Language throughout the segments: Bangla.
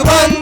भगवान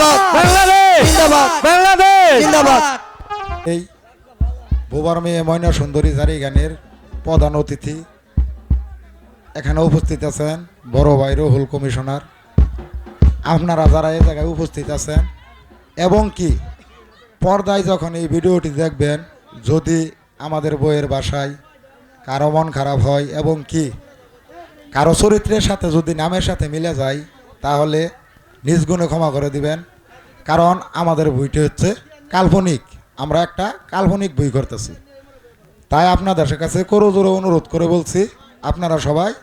জিন্দাবাদ। বাংলাদেশ। জিন্দাবাদ। বাংলাদেশ। জিন্দাবাদ। এই বোবার মেয়ে ময়না সুন্দরী জারি গানের প্রধান অতিথি এখানে উপস্থিত আছেন বড় ভাই রহুল কমিশনার। আপনারা যারা এই জায়গায় উপস্থিত আছেন এবং কি পর্দায় যখন এই ভিডিওটি দেখবেন যদি আমাদের বইয়ের বাসায় কারও মন খারাপ হয় এবং কি কারও চরিত্রের সাথে যদি নামের সাথে মিলে যায় তাহলে নিজ গুণে ক্ষমা করে দিবেন। কারণ আমাদের বইটি হচ্ছে কাল্পনিক। আমরা একটা কাল্পনিক বই করতেছি। তাই আপনাদের কাছে করো করজোরে অনুরোধ করে বলছি, আপনারা সবাই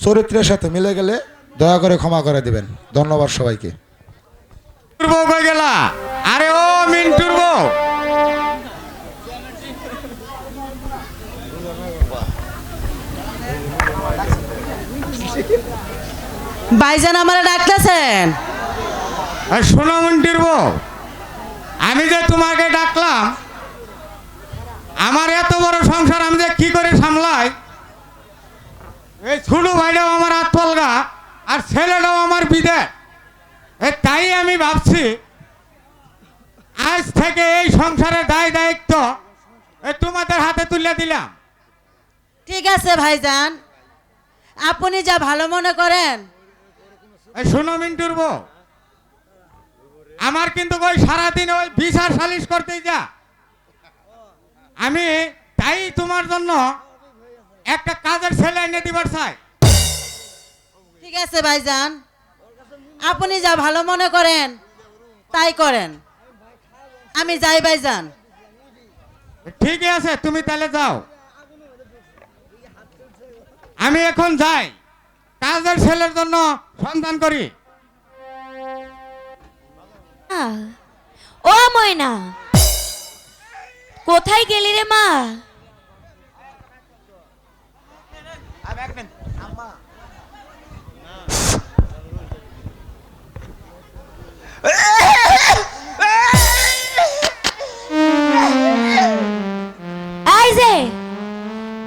চরিত্রের সাথে মিলে গেলে দয়া করে ক্ষমা করে দিবেন। ধন্যবাদ সবাইকে। আরে ও মিন্টুর বউ। ভাইজান আমার ডাকতেছেন। শোনো মিন্টুর বউ আমি যে তোমাকে ডাকলাম আমার এত বড় সংসার আমি যে কি করে সামলাই? এই ছোট ভাইটাও আমার আত্মলগা আর ছেলেটাও আমার বিদে। তাই আমি ভাবছি আজ থেকে এই সংসারের দায় দায়িত্ব তোমাদের হাতে তুলে দিলাম। ঠিক আছে ভাইজান আপনি যা ভালো মনে করেন শোনো মিন্টুর বউ। আমার কিন্তু ওই সারাদিন ওই বিচার সালিশ করতেই যা। আমি তাই তোমার জন্য একটা কাজের ছেলে এনে দিবার চাই। ঠিক আছে ভাইজান। আপনি যা ভালো মনে করেন তাই করেন। আমি যাই ভাইজান। ঠিকই আছে তুমি তাহলে যাও। আমি এখন যাই। কাজের ছেলের জন্য সন্ধান করি। ও ময়না কোথায় গেলি রে মা?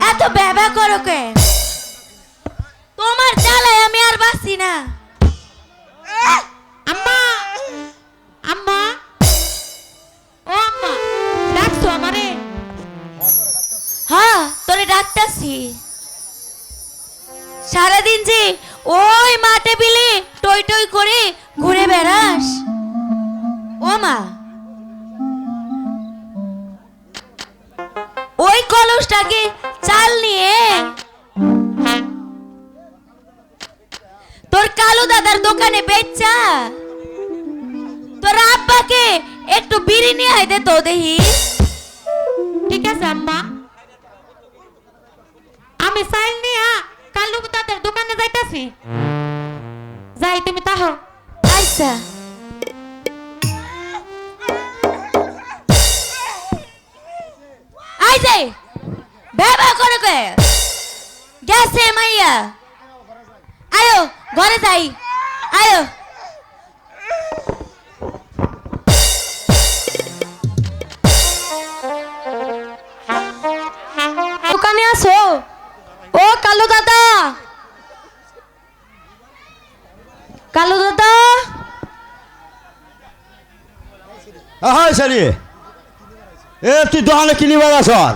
এত ব্যবা করো কে তোমার জ্বালায় আমি আর বাঁচি না। আম্মা আম্মা, ও আম্মা, ডাকছো আমারে? হ্যাঁ তোরে ডাকতাছি। সারাদিন যে ওই মাঠে বিলে টই টই করে ঘুরে বেড়াস। ও মা, ওই কলসটাকে চাল নিয়ে তোর কালো দাদার দোকানে বেচা। তোর আব্বাকে একটু বিড়ি নিয়ে দে তো দেহি ঠিক আছে আম্মা। আমি সাইন নিয়া কালু দাদার দোকানে যাইতাছি। যাই তুমি তাহো। আইসা আচ্ছা। আই যাই ব্যবহার করে গেছে মাইয়া। আয়ো। ঘরে যাই। আয়ো। দোকানে আসো। ও কালু দাদা। কালু দাদা। হয় সারি এ তুই দোকানে কিনিবার আসর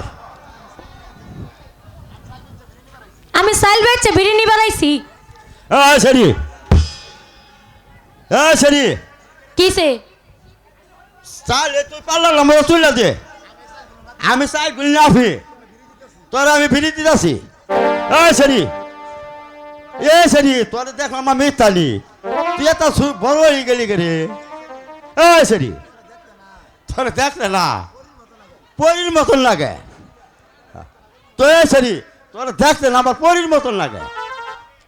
আমি সাইল বেচছে বিড়ি নিবার আইছি এই সারি এই সারি কিসে চাল তুই পারলাম না মোর তুই দে আমি চাই গুলি না ফি তোর আমি ফিরি দিতেছি এই সারি এ সারি তোর দেখলাম আমি মিথ্যালি তুই এত সু- বড় হয়ে গেলি গে রে এই সারি তোর দেখলে না পরির মতন লাগে তো এ সারি তোর দেখলে না আমার পরির মতন লাগে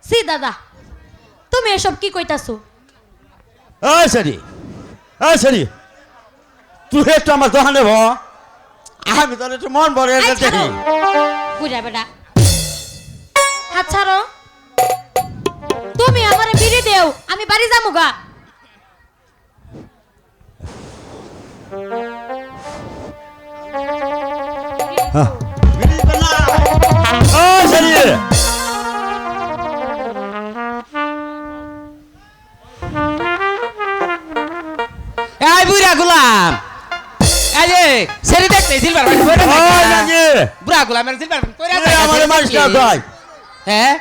সি দাদা তুমি এসব কি কইতাছো? এই সারি এই সারি তুই একটু আমার দোকানে ভ। আমি তোর একটু মন ভরে আই দেখি। বুঝা বেটা। হাত ছাড়ো। তুমি আমার বিড়ি দেও আমি বাড়ি যাব গা। এই সারি এই বুড়া গুলাম। এই যে সেরি দেখতে সিলভার প্যান্ট পরে ওই নাকি? বুড়া গুলাম এর সিলভার প্যান্ট পরে তুই আমার না ভাই। হ্যাঁ?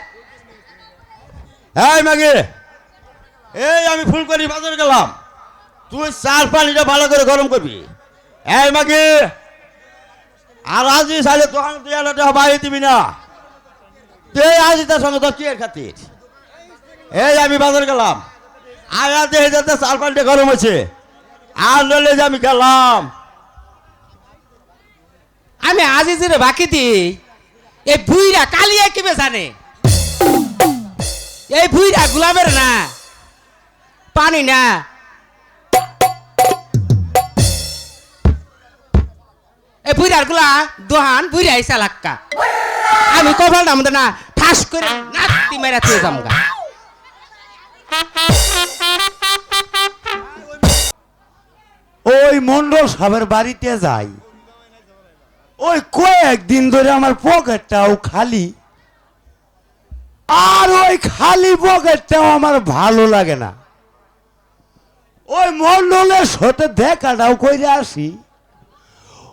এই মাগি এই আমি ফুল করি বাজারে গেলাম। তুই চার পানিটা ভালো করে গরম করবি। এই মাগি আর আজি সাইলে দোকান তুই আলাদা বাইরে দিবি না। তুই আজি তার সঙ্গে তোর কি এর খাতির। এই আমি বাজারে গেলাম। আর দেখে যাতে চার পানিটা গরম আছে আর নলে যে আমি গেলাম। আমি আজি যে বাকি দি। এই বুইরা কালিয়া কিবে জানে? এই বুইরা গুলামের না। পানি না। এই বুইরারগুলা, দোহান বুইরা ইসা লাক্কা। আমি কপাল নাম না, ঠাস করে নাতি মেরা ওই মন্ডল সাহেবের বাড়িতে যাই। ওই কয়েকদিন ধরে আমার পকেটটাও খালি। আর ওই খালি পকেটটাও আমার ভালো লাগে না। ওই মন্ডলের সাথে দেখাটাও করে আসি।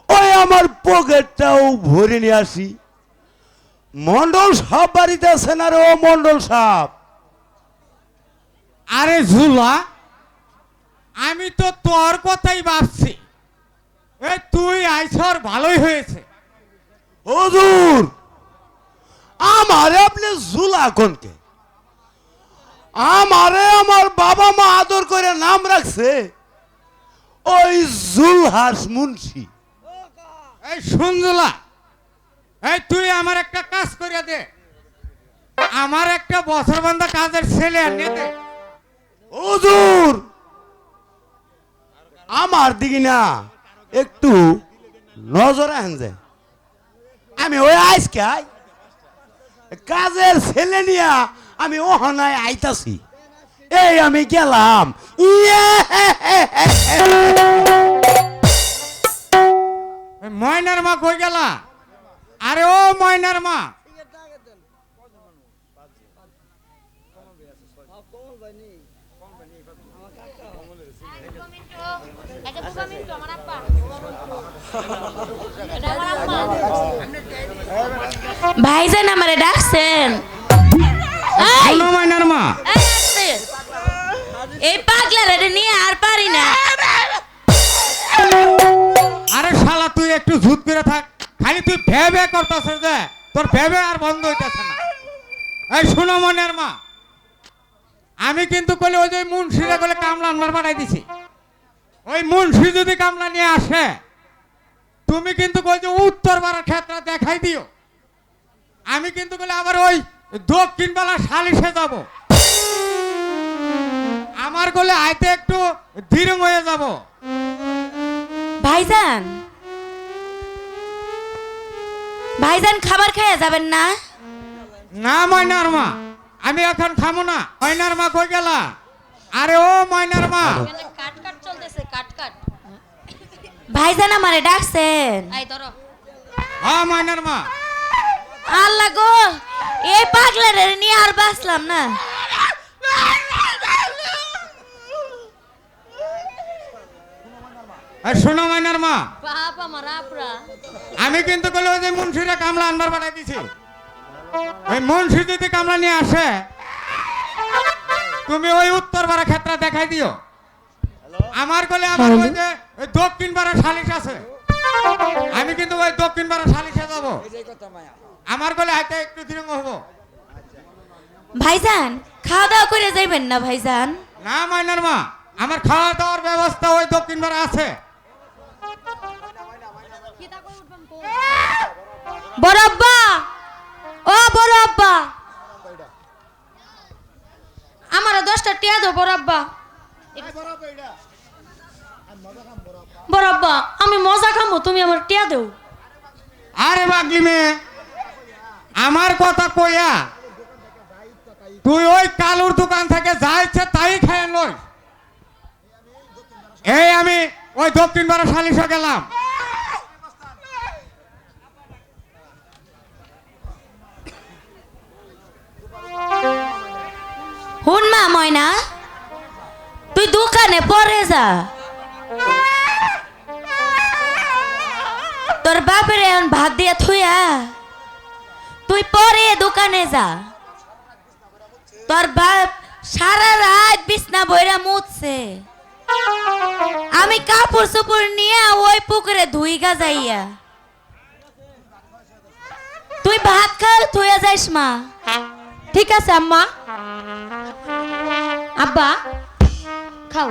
ওই আমার পকেটটাও ভরে নিয়ে আসি। মন্ডল সব বাড়িতে আছেন আর ও মন্ডল সাহেব। আরে ঝুলা আমি তো তোর কথাই ভাবছি। তুই আইসর ভালোই হয়েছে। হুজুর আমারে আপনি জুলা কোনকে আমারে আমার বাবা মা আদর করে নাম রাখছে ওই জুলহাস মুন্সি। এই শুনজুলা এই তুই আমার একটা কাজ করে দে। আমার একটা বছর বান্ধা কাজের ছেলে আনে দে। হুজুর আমার দিকে না, একটু নজর আহেন যে। আমি ওই আজকে আই, কাজের ছেলে নিয়া আমি ওহনায় আইতাছি। এই আমি গেলাম। ইয়ে ময়নার মা কই গেলা? আরে ও ময়নার মা। ভাইজান আমারে ডাকছেন। এই, মা নিয়ে আর পারি না। আরে শালা তুই একটু ঝুট করে থাক। খালি তুই ভে ভে করতেছিস যে তোর ভে ভে আর বন্ধ হইতেছে না। এই শুনো মনের মা আমি কিন্তু কলে ওই যে মুন্সিরে বলে কামলা আনবার পাঠাই দিছি। ওই মুন্সি যদি কামলা নিয়ে আসে তুমি কিন্তু কই যে উত্তর পাড়ার ক্ষেত্রে দেখাই দিও। আমি কিন্তু বলে আবার ওই দক্ষিণ বেলা সালিশে যাব। আমার গলে আইতে একটু ধীর হয়ে যাব। ভাইজান ভাইজান খাবার খেয়ে যাবেন না? না ময়নার মা আমি এখন খামো না। ময়নার মা কই গেলা? আরে ও ময়নার মা। কাট কাট। ভাইজান আমারে ডাকছেন। আই ধরো। হ্যাঁ ময়নার মা। আল্লাহ গো এই পাগলারে নিয়ে আর বাঁচলাম না। আর শোনো ময়নার মা। বাপ আমার আপরা। আমি কিন্তু বলে যে মুন্সিরা কামলা আনবার পাঠাই দিছি। ওই মুন্সি যদি কামলা নিয়ে আসে তুমি ওই উত্তর পাড়া ক্ষেত্রে দেখাই দিও। আমার গলে আমার ওই যে ওই দক্ষিণ পাড়া সালিশ আছে। আমি কিন্তু ওই দক্ষিণ পাড়া সালিশে যাব। আমার গলে হাইতে একটু ধীরে হব। ভাইজান খাওয়া দাওয়া করে যাইবেন না ভাইজান? না মাইনার মা আমার খাওয়া দাওয়ার ব্যবস্থা ওই দক্ষিণ পাড়া আছে। বড় আব্বা! ও বড় আব্বা! আমার দশটা টিয়া দাও বড় আব্বা। বড় আব্বা আমি মজা খামো তুমি আমার টিয়া দেও। আরে বাগলি মেয়ে আমার কথা কইয়া তুই ওই কালুর দোকান থেকে যা ইচ্ছে তাই খেয়ে নই এই আমি ওই দক্ষিণ পাড়া সালিশে গেলাম। হুন মা ময়না তুই দোকানে পরে যা। তোর বাপের এখন ভাত দিয়ে থুয়া তুই পরে দোকানে যা। তোর বাপ সারা রাত বিছনা বইরা মুছছে। আমি কাপড় চোপড় নিয়ে ওই পুকুরে ধুই গা যাইয়া। তুই ভাত খাও থুয়া যাইস মা। ঠিক আছে, আম্মা। আব্বা, খাও।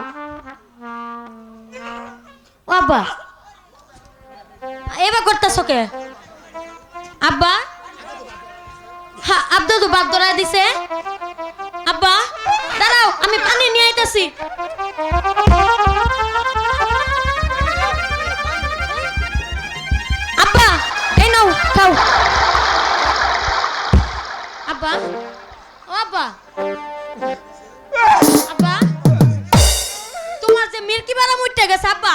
আব্বা। এবার করতেছ কে? আব্বা। হ্যাঁ আব্দা তো বাদ ধরা দিছে। আব্বা, দাঁড়াও, আমি পানি নিয়ে আইতাছি। আব্বা, এই নাও, খাও। আব্বা, ও আব্বা। আব্বা, তোমার যে মিল্কি বারা মুইটে গেছে, আব্বা।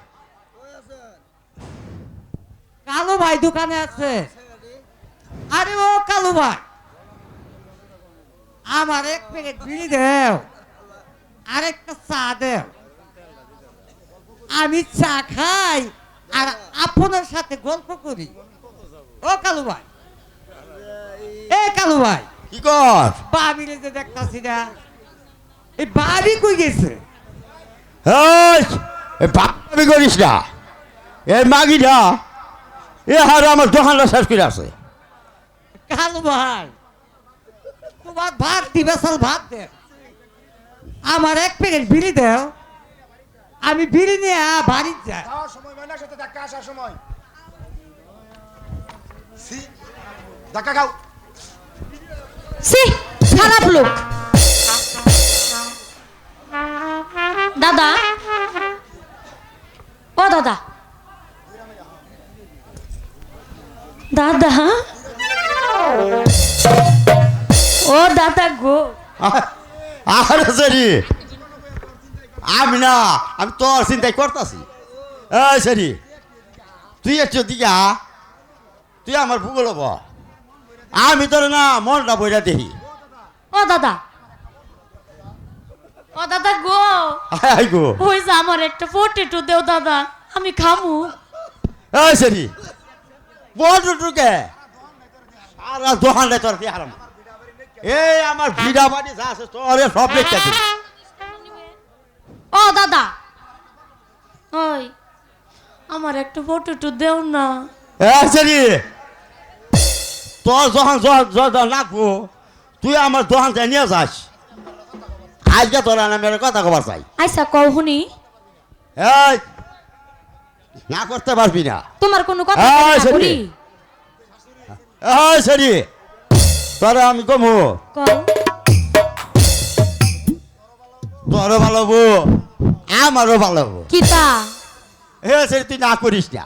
কালু ভাই দোকানে আছে। আরে ও কালু ভাই। আমার এক প্যাকেট বিড়ি দেও আরেকটা চা দেও। আমি চা খাই আর আপনার সাথে গল্প করি। ও কালু ভাই। এ কালু ভাই। কি কর? বাবিরে যে দেখতাছি না এই বাবি কই গেছে? এই বাপি করিস না। এই মাগিটা। এ হারে আমার দোকানটা শেষ করে আছে কালু ভাই তোমার ভাত দিবে সাল ভাত দে। আমার এক প্যাকেট বিড়ি দেও। আমি বিড়ি নিয়ে বাড়ি যাই। সময় ময়নার সাথে ধাক্কা আসার সময়। সি ধাক্কা খাও। সি খারাপ লোক দাদা। ও দাদা। দাদা ও দাদা গো। আরে সরি। আমি না আমি তোর চিন্তাই করতেছি। এই সরি তুই একটু দিকে আ। তুই আমার ভূগোল হব আমি তোর না মনটা বইটা দেখি। ও দাদা। ও দাদা গো। আয় গো। ওই যে আমার একটা পটেটো দেও দাদা আমি খামু। এই সরি বল টুকে সারা দোকানটা তোর দিয়ে হারাম। এই আমার ভিড়া বাড়ি যা আছে তোরে সব ও দাদা। ওই আমার একটা ফটো টু দেও না। সেরি তোর যখন লাগবো। তুই আমার দোকান থেকে নিয়ে যাস। আজকে তোর কথা কবার চাই। কও শুনি। এই না করতে পারবি না। তোমার কোনো কথা বলি। সেরি। তোরে আমি কমু। তোরও ভালো বউ আমারও ভালো হব কিতা হে সেরি তুই না করিস না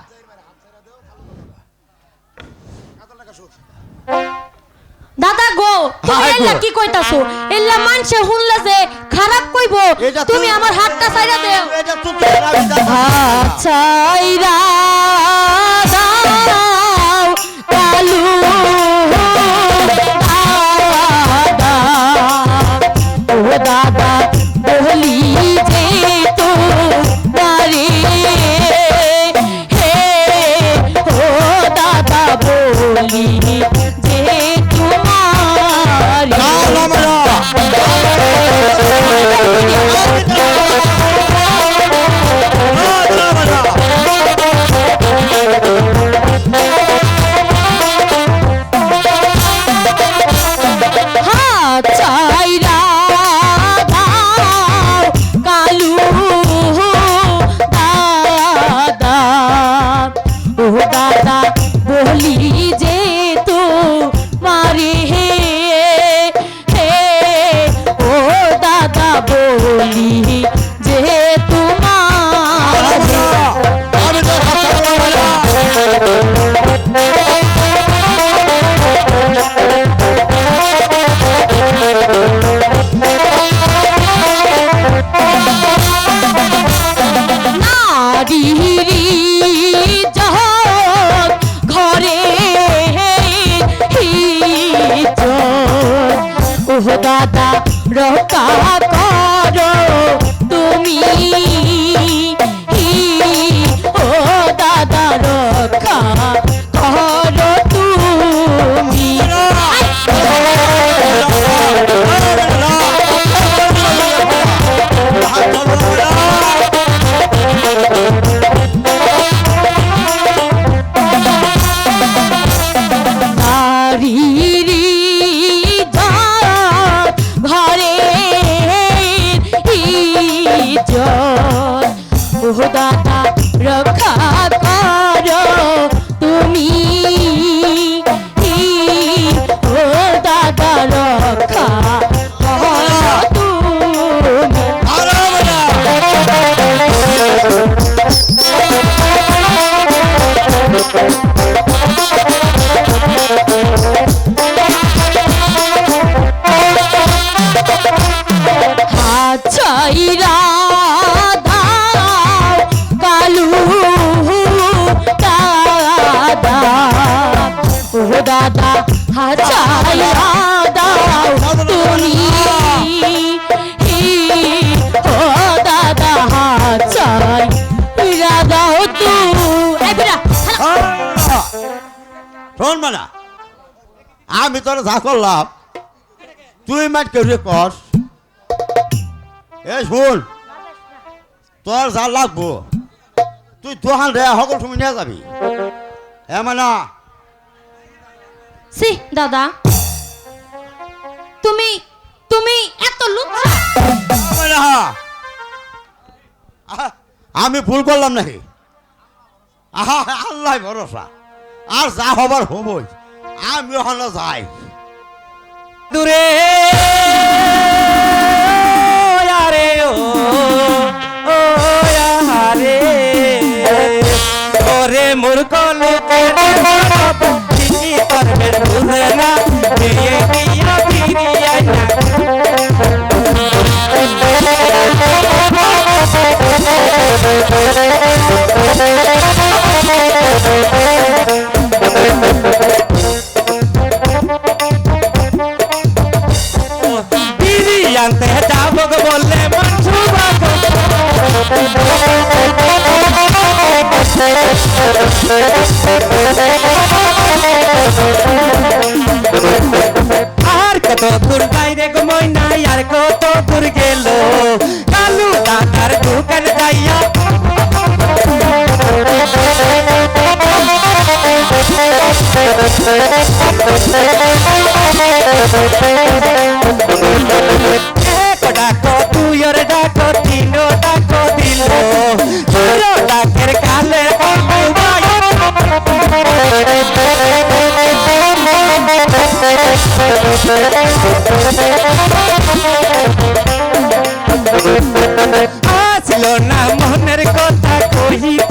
দাদা গো তুমি এলা এল্লা কি কইতাছো এল্লা মানছে হুনলা যে খারাপ কইবো তুমি আমার হাতটা ছাইরা দেও এটা তো। ছাইরা আমি তোর যা করলাম তুই মাঠ কেউ কর এ শুন তোর যা লাগবো তুই দোকান রে সকল তুমি নিয়ে যাবি। এ মানা? সি দাদা। তুমি তুমি এত লুচ্ছা। আমি ভুল করলাম নাকি? আহা আল্লাহ ভরসা। আর যা হবার হবই। আমি ওখানে যাই দূরে আরে ও আরে। ওরে মোর কলে করবে বুঝে দিয়ে দিয়া ফিরিয়া না বললে বন্ধু আর কত দূর বাইরে ঘুমাই নাই, আর কত দূর গেল কালু দাদার দোকান যাইয়া Thank you. ডাকো তিন ডাকো দিল চার ডাকের কালে আসলো না মনের কথা কহিব